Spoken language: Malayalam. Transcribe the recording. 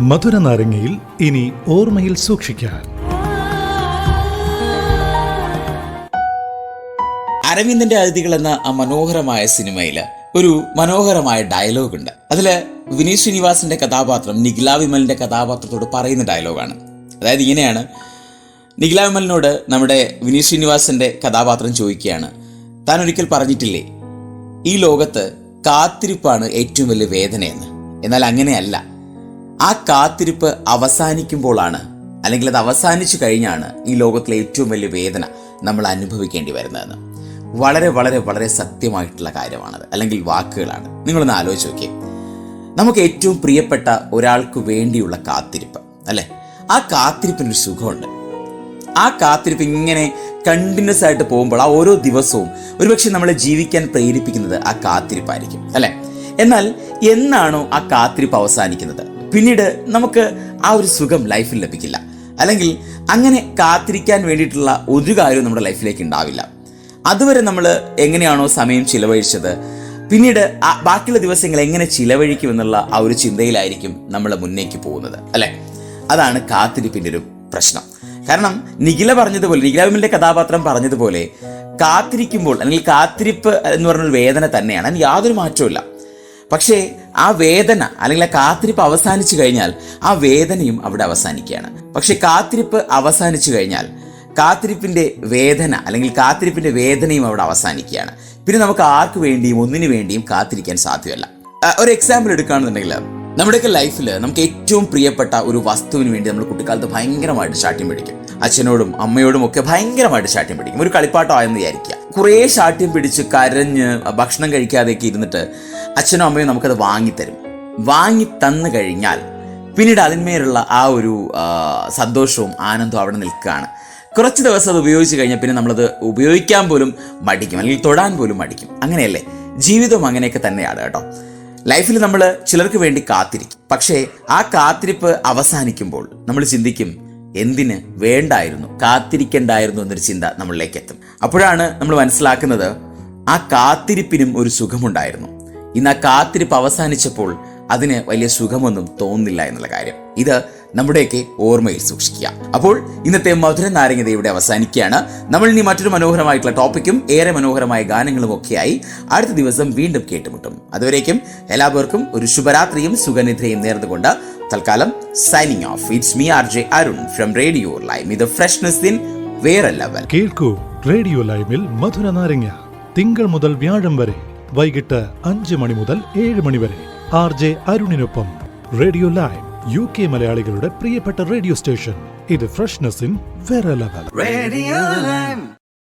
മധുര നാരങ്ങയിൽ ഇനി ഓർമ്മയിൽ സൂക്ഷിക്കാൻ. അരവിന്ദന്റെ അതിഥികൾ എന്ന ആ മനോഹരമായ സിനിമയിൽ ഒരു മനോഹരമായ ഡയലോഗ് ഉണ്ട്. അതിൽ വിനീത് ശ്രീനിവാസിന്റെ കഥാപാത്രം നിഖില വിമലിന്റെ കഥാപാത്രത്തോട് പറയുന്ന ഡയലോഗാണ് അതായത് ഇങ്ങനെയാണ്. നിഖില വിമലിനോട് നമ്മുടെ വിനീത് ശ്രീനിവാസിന്റെ കഥാപാത്രം ചോദിക്കുകയാണ്. താൻ ഒരിക്കൽ പറഞ്ഞിട്ടില്ലേ? ഈ ലോകത്ത് കാത്തിരിപ്പാണ് ഏറ്റവും വലിയ വേദനയെന്ന്. എന്നാൽ അങ്ങനെയല്ല. ആ കാത്തിരിപ്പ് അവസാനിക്കുമ്പോഴാണ് അല്ലെങ്കിൽ അത് അവസാനിച്ചു കഴിഞ്ഞാണ് ഈ ലോകത്തിലെ ഏറ്റവും വലിയ വേദന നമ്മൾ അനുഭവിക്കേണ്ടി വരുന്നതെന്ന് വളരെ വളരെ വളരെ സത്യമായിട്ടുള്ള കാര്യമാണത്. അല്ലെങ്കിൽ വാക്കുകളാണ്. നിങ്ങളൊന്ന് ആലോചിച്ച് നോക്കിയേ. നമുക്ക് ഏറ്റവും പ്രിയപ്പെട്ട ഒരാൾക്ക് വേണ്ടിയുള്ള കാത്തിരിപ്പ് അല്ലേ? ആ കാത്തിരിപ്പിനൊരു സുഖമുണ്ട്. ആ കാത്തിരിപ്പ് ഇങ്ങനെ കണ്ടിന്യൂസ് ആയിട്ട് പോകുമ്പോൾ ആ ഓരോ ദിവസവും ഒരുപക്ഷെ നമ്മളെ ജീവിക്കാൻ പ്രേരിപ്പിക്കുന്നത് ആ കാത്തിരിപ്പായിരിക്കും അല്ലേ? എന്നാൽ എന്നാണോ ആ കാത്തിരിപ്പ് അവസാനിക്കുന്നത്? പിന്നീട് നമുക്ക് ആ ഒരു സുഖം ലൈഫിൽ ലഭിക്കില്ല. അല്ലെങ്കിൽ അങ്ങനെ കാത്തിരിക്കാൻ വേണ്ടിയിട്ടുള്ള ഒരു കാര്യവും നമ്മുടെ ലൈഫിലേക്ക് ഉണ്ടാവില്ല. അതുവരെ നമ്മൾ എങ്ങനെയാണോ സമയം ചിലവഴിച്ചത് പിന്നീട് ബാക്കിയുള്ള ദിവസങ്ങൾ എങ്ങനെ ചിലവഴിക്കും എന്നുള്ള ആ ഒരു ചിന്തയിലായിരിക്കും നമ്മൾ മുന്നേക്ക് പോകുന്നത് അല്ലേ? അതാണ് കാത്തിരിപ്പിന്റെ ഒരു പ്രശ്നം. കാരണം നിഖില പറഞ്ഞതുപോലെ നിഖിലാവിമിന്റെ കഥാപാത്രം പറഞ്ഞതുപോലെ കാത്തിരിക്കുമ്പോൾ അല്ലെങ്കിൽ കാത്തിരിപ്പ് എന്ന് പറഞ്ഞൊരു വേദന തന്നെയാണ്. അതിന് യാതൊരു മാറ്റവുമില്ല. പക്ഷേ ആ വേദന അല്ലെങ്കിൽ ആ കാത്തിരിപ്പ് അവസാനിച്ചു കഴിഞ്ഞാൽ ആ വേദനയും അവിടെ അവസാനിക്കുകയാണ്. പക്ഷെ കാത്തിരിപ്പ് അവസാനിച്ചു കഴിഞ്ഞാൽ കാത്തിരിപ്പിന്റെ വേദന അല്ലെങ്കിൽ കാത്തിരിപ്പിന്റെ വേദനയും അവിടെ അവസാനിക്കുകയാണ്. പിന്നെ നമുക്ക് ആർക്ക് വേണ്ടിയും ഒന്നിനു വേണ്ടിയും കാത്തിരിക്കാൻ സാധ്യമല്ല. ഒരു എക്സാമ്പിൾ എടുക്കുകയാണെന്നുണ്ടെങ്കിൽ നമ്മുടെയൊക്കെ ലൈഫിൽ നമുക്ക് ഏറ്റവും പ്രിയപ്പെട്ട ഒരു വസ്തുവിന് വേണ്ടി നമ്മൾ കുട്ടിക്കാലത്ത് ഭയങ്കരമായിട്ട് ശാഠ്യം പിടിക്കും അച്ഛനോടും അമ്മയോടും ഒക്കെ ഭയങ്കരമായിട്ട് ശാഠ്യം പിടിക്കും ഒരു കളിപ്പാട്ടം ആയെന്ന് വിചാരിക്കുക. കുറേ ശാഠ്യം പിടിച്ച് കരഞ്ഞ് ഭക്ഷണം കഴിക്കാതെയൊക്കെ ഇരുന്നിട്ട് അച്ഛനും അമ്മയും നമുക്കത് വാങ്ങിത്തരും. വാങ്ങി തന്നു കഴിഞ്ഞാൽ പിന്നീട് അതിന്മേലുള്ള ആ ഒരു സന്തോഷവും ആനന്ദവും അവിടെ നിൽക്കുകയാണ്. കുറച്ച് ദിവസം അത് ഉപയോഗിച്ച് കഴിഞ്ഞാൽ പിന്നെ നമ്മളത് ഉപയോഗിക്കാൻ പോലും മടിക്കും. അല്ലെങ്കിൽ തൊടാൻ പോലും മടിക്കും. അങ്ങനെയല്ലേ? ജീവിതം അങ്ങനെയൊക്കെ തന്നെയാണ് കേട്ടോ. ലൈഫിൽ നമ്മൾ ചിലർക്ക് വേണ്ടി കാത്തിരിക്കും. പക്ഷേ ആ കാത്തിരിപ്പ് അവസാനിക്കുമ്പോൾ നമ്മൾ ചിന്തിക്കും എന്തിന് വേണ്ടായിരുന്നു കാത്തിരിക്കണ്ടായിരുന്നു എന്നൊരു ചിന്ത നമ്മളിലേക്ക് എത്തും. അപ്പോഴാണ് നമ്മൾ മനസ്സിലാക്കുന്നത് ആ കാത്തിരിപ്പിനും ഒരു സുഖമുണ്ടായിരുന്നു. ഇന്ന് ആ കാത്തിരിപ്പ് അവസാനിച്ചപ്പോൾ അതിന് വലിയ സുഖമൊന്നും തോന്നില്ല എന്നുള്ള കാര്യം. ഇത് നമ്മുടെയൊക്കെ ഓർമ്മയിൽ സൂക്ഷിക്കുക. അപ്പോൾ ഇന്നത്തെ മധുര നാരങ്ങത ഇവിടെ അവസാനിക്കുകയാണ്. നമ്മൾ ഇനി മറ്റൊരു മനോഹരമായിട്ടുള്ള ടോപ്പിക്കും ഏറെ മനോഹരമായ ഗാനങ്ങളും ഒക്കെയായി അടുത്ത ദിവസം വീണ്ടും കേട്ടുമുട്ടും. അതുവരേക്കും എല്ലാവർക്കും ഒരു ശുഭരാത്രിയും സുഖനിദ്രയും നേർന്നുകൊണ്ട് തൽക്കാലം signing off it's me R J Arun from radio Lime ഇത് ഫ്രഷ്നെസ് ഇൻ വേറെ ലെവൽ കേൾക്കൂ റേഡിയോ ലൈവിൽ മധുര നാരങ്ങ. തിങ്കൾ മുതൽ വ്യാഴം വരെ. വൈകിട്ട് അഞ്ച് മണി മുതൽ ഏഴ് മണി വരെ. ആർ ജെ അരുണിനൊപ്പം റേഡിയോ ലൈവ് യു കെ മലയാളികളുടെ പ്രിയപ്പെട്ട റേഡിയോ സ്റ്റേഷൻ ഇത് ഫ്രഷ്നെസ് ഇൻ വേറെ ലെവൽ റേഡിയോ Lime.